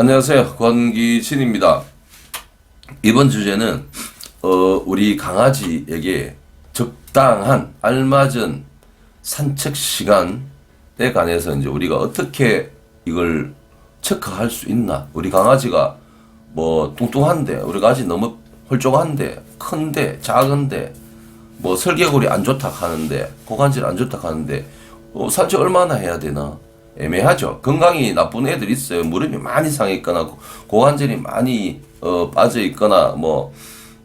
안녕하세요. 권기진입니다. 이번 주제는 어, 우리 강아지에게 적당한 알맞은 산책 시간에 관해서 이제 우리가 어떻게 이걸 체크할 수 있나? 우리 강아지가 뭐 뚱뚱한데 우리 강아지 너무 홀쭉한데 큰데 작은데 뭐 설계골이 안 좋다 하는데 고관절 안 좋다 하는데 어, 산책 얼마나 해야 되나 애매하죠. 건강이 나쁜 애들 있어요. 무릎이 많이 고- 고관절이 많이 어, 빠져 있거나 뭐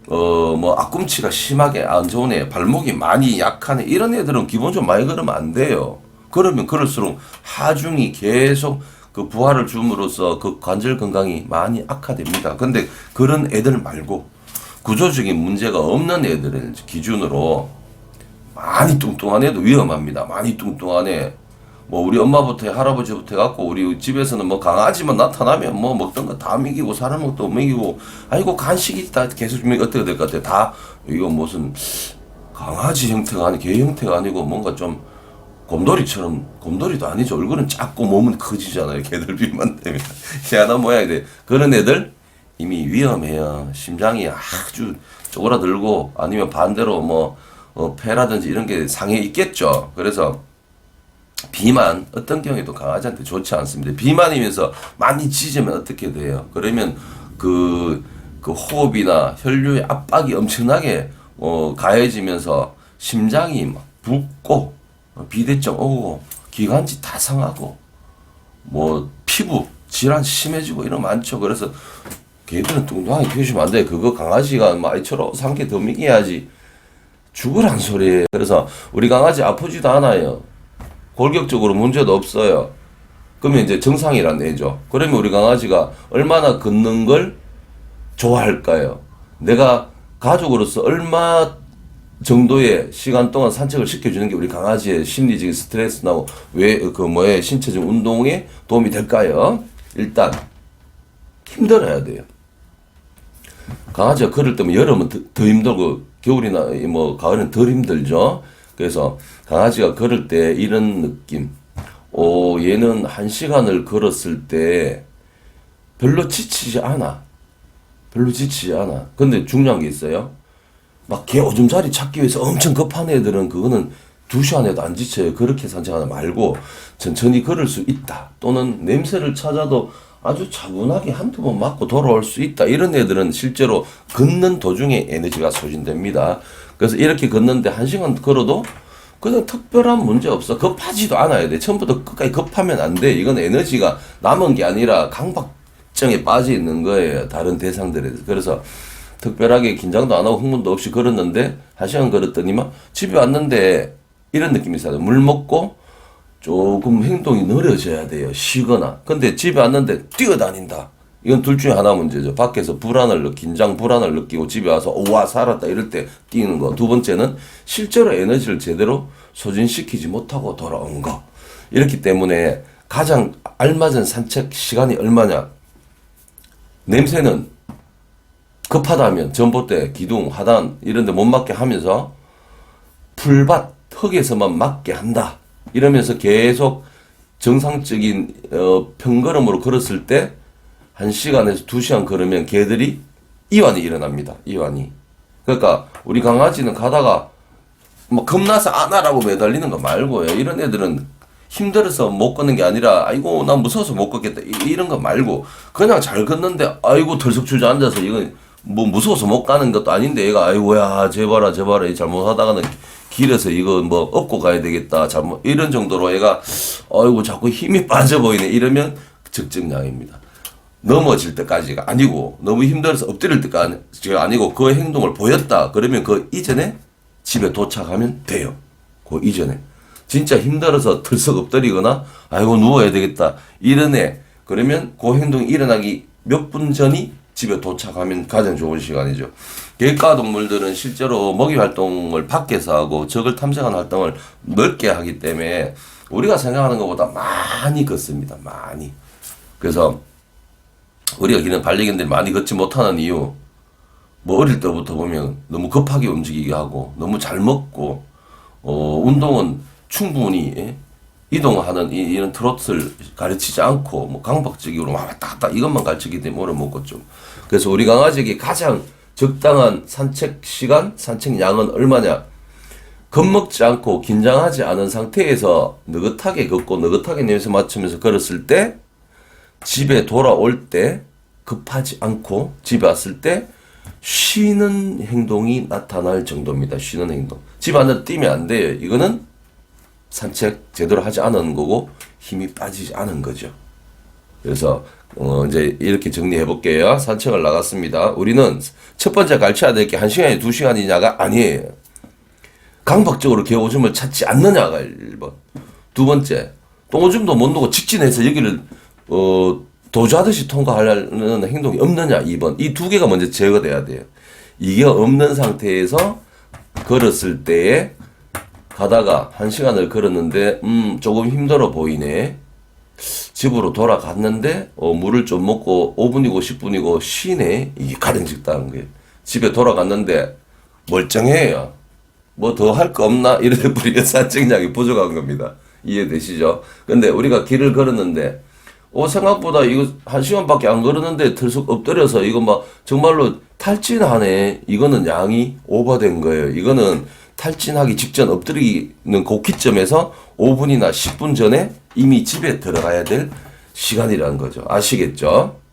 어, 뭐, 앞꿈치가 심하게 안 좋은 애, 발목이 많이 약한 애, 이런 애들은 기본적으로 많이 걸으면 안 돼요. 그러면 그럴수록 하중이 계속 그 부하를 줌으로써 그 관절 건강이 많이 악화됩니다. 근데 그런 애들 말고 구조적인 문제가 없는 애들을 기준으로 많이 뚱뚱한 애도 위험합니다. 많이 뚱뚱한 애. 뭐 우리 엄마부터 해, 할아버지부터 해갖고 우리 집에서는 뭐 강아지만 나타나면 뭐 먹던 거 다 먹이고 사람 것도 먹이고 아이고 간식이 있다 계속 주면 어떻게 될 것 같아? 다 이거 무슨 강아지 형태가 아니 개 형태가 아니고 뭔가 좀 곰돌이처럼 곰돌이도 아니죠. 얼굴은 작고 몸은 커지잖아요. 개들 비만 되면 희한한 모양이 돼. 그런 애들 이미 위험해요. 심장이 아주 쪼그라들고 아니면 반대로 뭐 어, 폐라든지 이런 게 상해 있겠죠. 그래서 비만 어떤 경우에도 강아지한테 좋지 않습니다. 비만이면서 많이 짖으면 어떻게 돼요? 그러면 그, 그 호흡이나 혈류의 압박이 엄청나게 어, 가해지면서 심장이 막 붓고 어, 비대증 오고 기관지 다 상하고 뭐 피부 질환 심해지고 이런 거 많죠. 그래서 개들은 뚱뚱하게 키우시면 안 돼. 그거 강아지가 뭐 아이처럼 상게 더 먹여야지 죽으란 소리예요. 그래서 우리 강아지 아프지도 않아요. 골격적으로 문제도 없어요. 그러면 이제 정상이란 애죠. 그러면 우리 강아지가 얼마나 걷는 걸 좋아할까요? 내가 가족으로서 얼마 정도의 시간 동안 산책을 시켜주는 게 우리 강아지의 심리적인 스트레스나 왜그 뭐에 신체적 운동에 도움이 될까요? 일단 힘들어야 돼요. 강아지가 걸을 때면 여름은 더, 더 힘들고 겨울이나 뭐 가을은 덜 힘들죠. 그래서 강아지가 걸을 때 이런 느낌. 오, 얘는 한 시간을 걸었을 때 별로 지치지 않아. 별로 지치지 않아. 근데 중요한 게 있어요. 막 개 오줌 자리 찾기 위해서 엄청 급한 애들은 그거는 두 시간 해도 안 지쳐요. 그렇게 산책하지 말고 천천히 걸을 수 있다. 또는 냄새를 찾아도 아주 차분하게 한두 번 맞고 돌아올 수 있다. 이런 애들은 실제로 걷는 도중에 에너지가 소진됩니다. 그래서 이렇게 걷는데 한 시간 걸어도 그냥 특별한 문제 없어. 급하지도 않아야 돼. 처음부터 끝까지 급하면 안 돼. 이건 에너지가 남은 게 아니라 강박증에 빠져 있는 거예요. 다른 대상들에. 그래서 특별하게 긴장도 안 하고 흥분도 없이 걸었는데 한 시간 걸었더니만 집에 왔는데 이런 느낌이 있어요. 물 먹고 조금 행동이 느려져야 돼요. 쉬거나. 근데 집에 왔는데 뛰어다닌다. 이건 둘 중에 하나 문제죠. 밖에서 불안을, 느- 긴장, 불안을 느끼고 집에 와서, 오, 와, 살았다. 이럴 때 뛰는 거. 두 번째는 실제로 에너지를 제대로 소진시키지 못하고 돌아온 거. 이렇기 때문에 가장 알맞은 산책 시간이 얼마냐? 냄새는 급하다면 전봇대, 기둥, 하단 이런 데 못 맞게 하면서 풀밭, 흙에서만 맞게 한다. 이러면서 계속 정상적인 어, 평걸음으로 걸었을 때 한 시간에서 두 시간 걸으면 개들이 이완이 일어납니다. 이완이. 그러니까 우리 강아지는 가다가 뭐 겁나서 안 하라고 매달리는 거 말고요. 이런 애들은 힘들어서 못 걷는 게 아니라 아이고 난 무서워서 못 걷겠다 이- 이런 거 말고 그냥 잘 걷는데 아이고 덜썩 주저앉아서 이건 뭐 무서워서 못 가는 것도 아닌데 얘가 아이고야 제발아 제발아 이 잘못하다가는 길에서 이거 뭐 업고 가야 되겠다 잘못 이런 정도로 얘가 아이고 자꾸 힘이 빠져 보이네 이러면 적정량입니다. 넘어질 때까지가 아니고 너무 힘들어서 엎드릴 때까지가 아니고 그 행동을 보였다 그러면 그 이전에 집에 도착하면 돼요. 그 이전에 진짜 힘들어서 들썩 엎드리거나 아이고 누워야 되겠다 애 그러면 그 행동이 일어나기 몇 분 전이 집에 도착하면 가장 좋은 시간이죠. 객가 동물들은 실제로 먹이 활동을 밖에서 하고 적을 탐색하는 활동을 넓게 하기 때문에 우리가 생각하는 것보다 많이 걷습니다. 많이. 그래서 우리가 기는 반려견들이 많이 걷지 못하는 이유 뭐 어릴 때부터 보면 너무 급하게 움직이게 하고 너무 잘 먹고 어 운동은 충분히 예? 이동하는 이, 이런 트로트를 가르치지 않고 뭐 강박적으로 막 왔다 갔다 이것만 가르치기 때문에 오래 먹고 좀 그래서 우리 강아지에게 가장 적당한 산책 시간, 산책 양은 얼마냐? 겁먹지 않고 긴장하지 않은 상태에서 느긋하게 걷고 느긋하게 냄새 맡으면서 걸었을 때 집에 돌아올 때 급하지 않고 집에 왔을 때 쉬는 행동이 나타날 정도입니다. 쉬는 행동. 집 안에 뛰면 안 돼요. 이거는 산책 제대로 하지 않은 거고 힘이 빠지지 않은 거죠. 그래서 어 이제 이렇게 정리해 볼게요. 산책을 나갔습니다. 우리는 첫 번째 가르쳐야 될 게 한 시간이 두 시간이냐가 아니에요. 강박적으로 개오줌을 찾지 않느냐가 1번. 두 번째, 똥오줌도 못 누고 직진해서 여기를 어 도주하듯이 통과하려는 행동이 없느냐 2번. 이 두 개가 먼저 제거돼야 돼요. 이게 없는 상태에서 걸었을 때에 가다가 한 시간을 걸었는데 음 조금 힘들어 보이네. 집으로 돌아갔는데 어, 물을 좀 먹고 5분이고 10분이고 쉬네. 이게 가령 적당한 거예요. 집에 돌아갔는데 멀쩡해요. 뭐 더 할 거 없나? 이래 뿌리가 산책량이 부족한 겁니다. 이해되시죠? 근데 우리가 길을 걸었는데 어 생각보다 이거 한 시간밖에 안 걸었는데 들썩 엎드려서 이거 막 정말로 탈진하네. 이거는 양이 오버된 거예요. 이거는 탈진하기 직전 엎드리는 고기점에서 5분이나 10분 전에 이미 집에 들어가야 될 시간이라는 거죠. 아시겠죠?